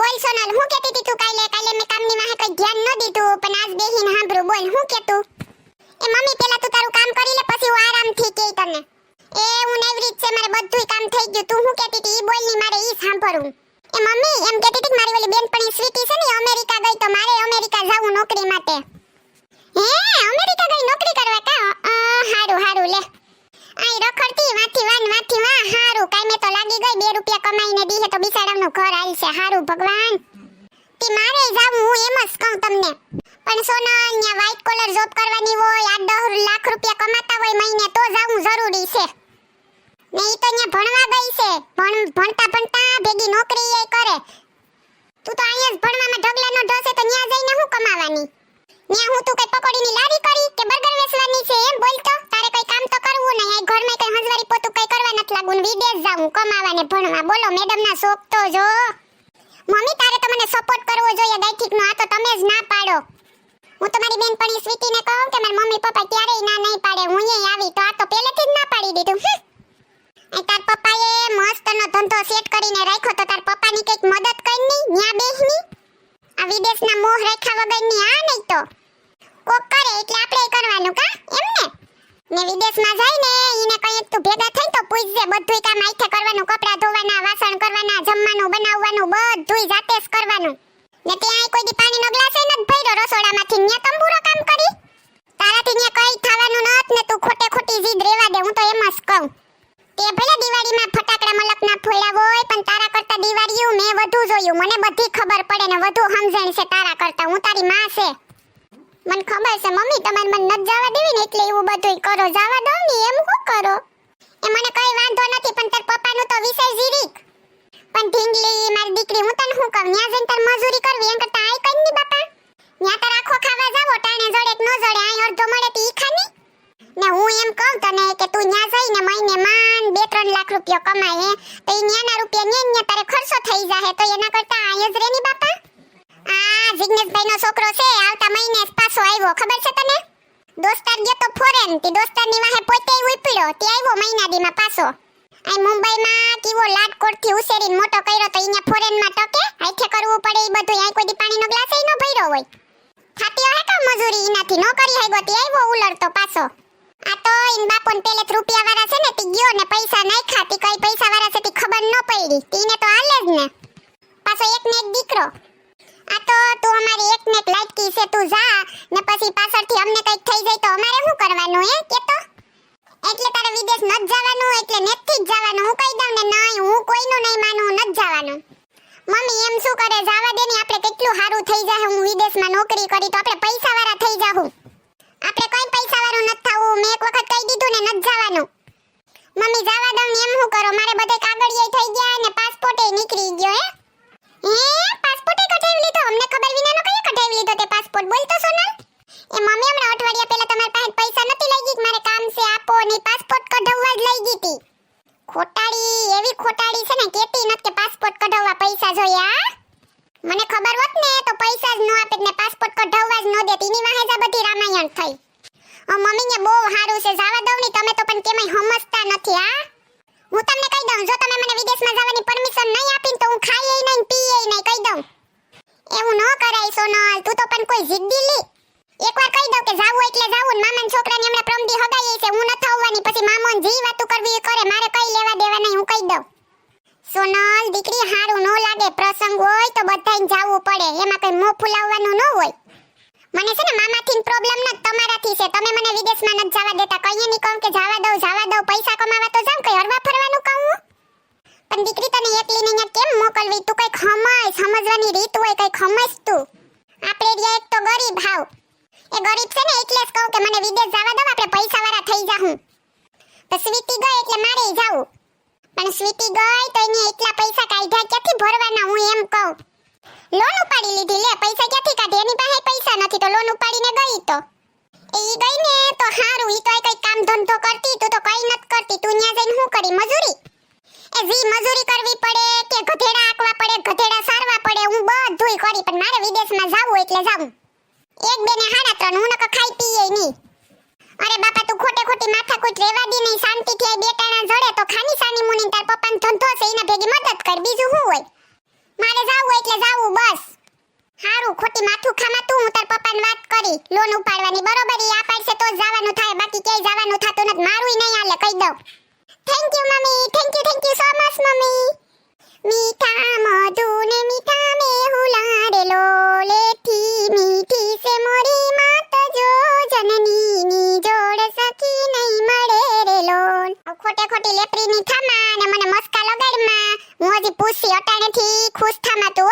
બોલ સોનલ, હું કેતી તી તું કાલે કાલે મેં કામની માહે કોઈ ધ્યાન ન દીધું, પણ આજ બેહીને સાંભળું, બોલ, હું કહેતું? એ મમ્મી પેલા તું તારું કામ કરી લે, પછી હું આરામથી કે તને. એ હું નેવરી છે, મારે બધુંય કામ થઈ ગયું, તું હું કેતી તી ઈ બોલની મારે ઈ સાંભળવું. એ મમ્મી, એમ કેતી તી કે મારી ઓલી બેનપણી સ્વીટી છે ને અમેરિકા ગઈ, તો મારે અમેરિકા જાવું નોકરી માટે. હે અમેરિકા ગઈ નોકરી કરવા કા અ, હારું હારું લે આઈ રખડતી વાથી વાન વાથી વા હારું કાઈ મેં તો લાગી ગઈ બે રૂપિયા કમાઈને દીહે તો બિચારાનું ઘર આલશે હારું ભગવાન તી મારે જાવું હું કહું તમને. પણ સોના અહીંયા વ્હાઇટ કોલર જોબ કરવાની હોય, આ દહ લાખ રૂપિયા કમાતા હોય મહિને, તો જવું જરૂરી છે. ને ઈ તો અહીંયા ભણવા ગઈ છે. ભણ, ભણતા ભણતા ભેગી નોકરી એ કરે. તું તો અહીંયા જ ભણવામાં ઢગલાનો ઢોસે, તો ન્યા જઈને હું કમાવાની? ન્યા હું તું કઈ પકોડીની લારી કરી કે બર્ગર વેચવાની છે? એમ બોલતો તારે કઈ કામ તો કરવું નહીં આ ઘરમાં કઈ હંજવારી પોતું કઈ કરવા નથી લાગું ને વિદેશ જાવું કમાવાને ભણવા. બોલો મેડમ ના શોખ તો જો. મમ્મી, તારે તો મને સપોર્ટ કરવો જોઈએ. દૈઠિક નો આ તો જ ના પાડો. હું તો મારી બેનપણી સ્વીટીને કહું કે મારા મમ્મી પપ્પા ક્યારેય ના નહીં પાડે. હું અહીં આવી તો આ તો પહેલેથી જ ના પાડી દીધું. એ તાર પપ્પાએ મસ્તનો ધંધો સેટ કરીને રાખ્યો તો તાર પપ્પાની કંઈક મદદ કરી ન્યા બેહની? આ વિદેશના મોહ રેખા વગરની આ નહીં તો. કોક કરે એટલે આપણે કરવાનું કા? એમ ને? વિદેશમાં જાય ને એને કઈ તું ભેગા થઈ તો પૂછજે, બધુંય કામ આઈથે કરવાનું, કપડાં ધોવાના, વાસણ કરવાના, જમવાનું, બનાવવાનું, બધુંય જાતે જ કરવાનું. ને ત્યાં કોઈ દી પાણીનો ગ્લાસ નત ભર્યો રસોડામાંથી. ન્યા તંબુરો કામ કરી? તારાથી ન્યા કઈ થવાનું નત ને તું ખોટે ખોટી જીદ રેવા દે, હું તો એમ જ કહું. તે ભલે દિવાળીમાં ફટાકડા મલકના ફોડા હોય, પણ તારા કરતા દિવાળીયું મેં વધુ જોયું. મને બધી ખબર પડે ને વધુ સમજણ છે તારા કરતા. હું તારી માં છે. મને ખબર છે, મમ્મી, તમારે મને નથી જવા દેવી ને એટલે એવું બધું કરો. જવા દો ને એમ શું કરો? એ મને કઈ વાંધો નથી, પણ તાર પપ્પાનું તો વિષય જીરીક. પણ ઢીંગલી, મારી દીકરી, હું તને શું કહું? ન્યા જઈને તાર મજૂરી કરવી, એમ કરતા આય કઈ ની બાપા. ન્યા તાર આખો ખાવા જાવો ટાણે જોડે કે ન જોડે, આય અડધો મળે તો ઈ ખાની ને હું એમ કહું તને કે તું ન્યા જઈને મહિને માન બે ત્રણ લાખ રૂપિયા કમાય હે, તો ઈ ન્યાના રૂપિયા ન્યા ન્યા તારે ખર્ચો થઈ જાહે, તો એના કરતા આય જ રેની બાપા. આ જિગ્નેશભાઈ નો છોકરો છે, આવતા મહિને પાછો આવ્યો, ખબર છે તને? દોસ્તાર ગયો તો ફોરેન તી દોસ્તારની વાહે પોતે ઉપડ્યો, તે આવ્યો મહિના દીમાં પાછો. આ મુંબઈમાં કેવો લાટકોટથી ઉસેરીને મોટો કર્યો તો અહીંયા ફોરેનમાં ટકે? આઈથે કરવું પડે એ બધું અહીં કોઈ દી પાણીનો ગ્લાસ ન ભર્યો હોય. ખાતી હે કા મજૂરી ઈનાથી? નો કરી હૈગો ગોતી આવ્યો ઉલડતો પાછો. આ તો ઈન બાપોન પેલે રૂપિયા વાળા છે ને, તી ગયો ને, પૈસા નાખ્યા. તી કઈ પૈસા વાળા છે તી ખબર ન પડી. તીને તો હાલે જ ને. પાછો એક ને એક દીકરો. આ તો તું અમારી એક ને એક લાટકી છે, તું જા. ને પછી પાછળથી અમને કંઈક થઈ જાય તો અમારે શું કરવાનું, હે? કે તો એટલે તારે વિદેશ ન જવાનું, એટલે નેથી જ જવાનું. હું કહી દઉં ને નહીં, હું કોઈનું નહીં માનું, ન જવાનું. મમ્મી એમ શું કરે? જવા દે ને, આપણે કેટલું સારું થઈ જાય, હું વિદેશમાં નોકરી કરી તો આપણે પૈસા વાળા થઈ જાહું આપણે કોઈ પૈસા વાળું નથી થવું મેં એક વખત કહી દીધું ને નથી જવાનું મમ્મી જાવા દઉં ને એમ શું કરો મારે બધે કાગળિયે થઈ ગયા ને પાસપોર્ટે નીકળી ગયો હે હે પાસપોર્ટ કઢાવી લીધો અમને ખબર વિનાનો કયો કઢાવી લીધો તે પાસપોર્ટ બોલ તો સોનલ એ મમ્મી હમણાં અઠવાડિયા પહેલા તમારી પાસે પૈસા નથી લઈ ગઈ કે મારે કામ છે આપો ને પાસપોર્ટ કઢાવવા જ લઈ ગઈ તી ખોટાડી એવી ખોટાડી છે ને કે પાસપોર્ટ કઢાવવા પૈસા જોઈએ મને ખબર હોત ને, તો પૈસા જ ન આપે ને પાસપોર્ટ કઢાવવા જ ન દે તેની વાહે બધી રામાયણ થઈ. ઓ મમ્મી ને બહુ સારું છે. જવા દઉં ને, તમે તો પણ કેમય સમજતા નથી આ હું તમને કહી દઉં, જો તમે મને વિદેશમાં જવાની પરમિશન નહીં આપીને, તો હું ખાઈએ નહીં પીએ નહીં, કહી દઉં. એવું ન કરાય, સોનલ. તું તો પણ કોઈ જિદ્દી લી. એકવાર કહી દઉં કે જાવું એટલે જાવું ને, મામાના છોકરાને હમણાં પ્રમદી હગાઈ છે. હું નથી આવવાની પછી મામોન જી વાતું કરવી એ કરે, મારે કઈ લેવા દેવા નહીં, હું કહી દઉં. સોનલ દીકરી હારું નો લાગે, પ્રસંગ હોય તો બધાને જાવું પડે, એમાં કઈ મોં ફુલાવવાનું ન હોય. મને છે ને મામાથી પ્રોબ્લેમ ન તમારાથી છે. તમે મને વિદેશમાં નથી જવા દેતા કઈ નહીં કહું કે જવા દઉં જવા દઉં, પૈસા કમાવા તો જાઉં, કઈ હરવા ફરવાનું કહું પણ દીકરી તને એકલીને અહીંયા કેમ મોકલવી? તું કઈ સમજ સમજવાની રીત હોય કઈ સમજ તું. આપણે રહ્યા એક તો ગરીબ હાવ. એ ગરીબ છે ને એટલે જ કહું કે મને વિદેશ જવા દઉં આપણે પૈસા વાળા થઈ જાહું. તો સ્વીટી ગઈ એટલે મારે જાવું. પણ સ્વીટી ગઈ તો એને એટલા પૈસા કાઢ્યા ક્યાંથી ભરવાના હું એમ કહું? લોન ઉપાડી લીધી લે, પૈસા ક્યાંથી કાઢી? એની પાસે પૈસા નથી તો લોન ઉપાડીને ગઈ તો. ઈ ગઈ ને, તો હારું, ઈ તો કઈ કામ ધંધો કરતી, તું તો કઈ નત કરતી, તું ન્યા જઈને શું કરી, મજૂરી? એ જી, મજૂરી કરવી પડે કે ગધેડા આકવા પડે, ગધેડા સારવા પડે, હું બધુંય કરી, પણ મારે વિદેશમાં જાવું એટલે જાવું એક, બે ને હાડા ત્રણ, હું નકર ખાઈ પીએ નહીં. અરે બાપા, તું ખોટે ખોટી માથા કોઈ રેવા દી નહીં શાંતિથી આ બે ટાણા જડે તો ખાની સાની મુની તાર પપ્પાનો ધંધો છે, એના ભેગી મદદ કર, બીજું શું હોય? મારે જાવું હોય એટલે જાવું, બસ. હારું, ખોટી માથું ખામાં તું હું તાર પપ્પાને વાત કરી લોન ઉપાડવાની, બરોબર, ઈ આ તો જવાનું થાય, બાકી ક્યાંય જવાનું થતું નથી મારું નહીં હાલે, કહી દઉં. Thank you mummy thank you thank you so much mummy ખોટે ખોટી લેપરી ની થામા ને મને મસ્કા લગાડમાં. હું હજી પૂછી અટાણેથી ખુશ થામા તું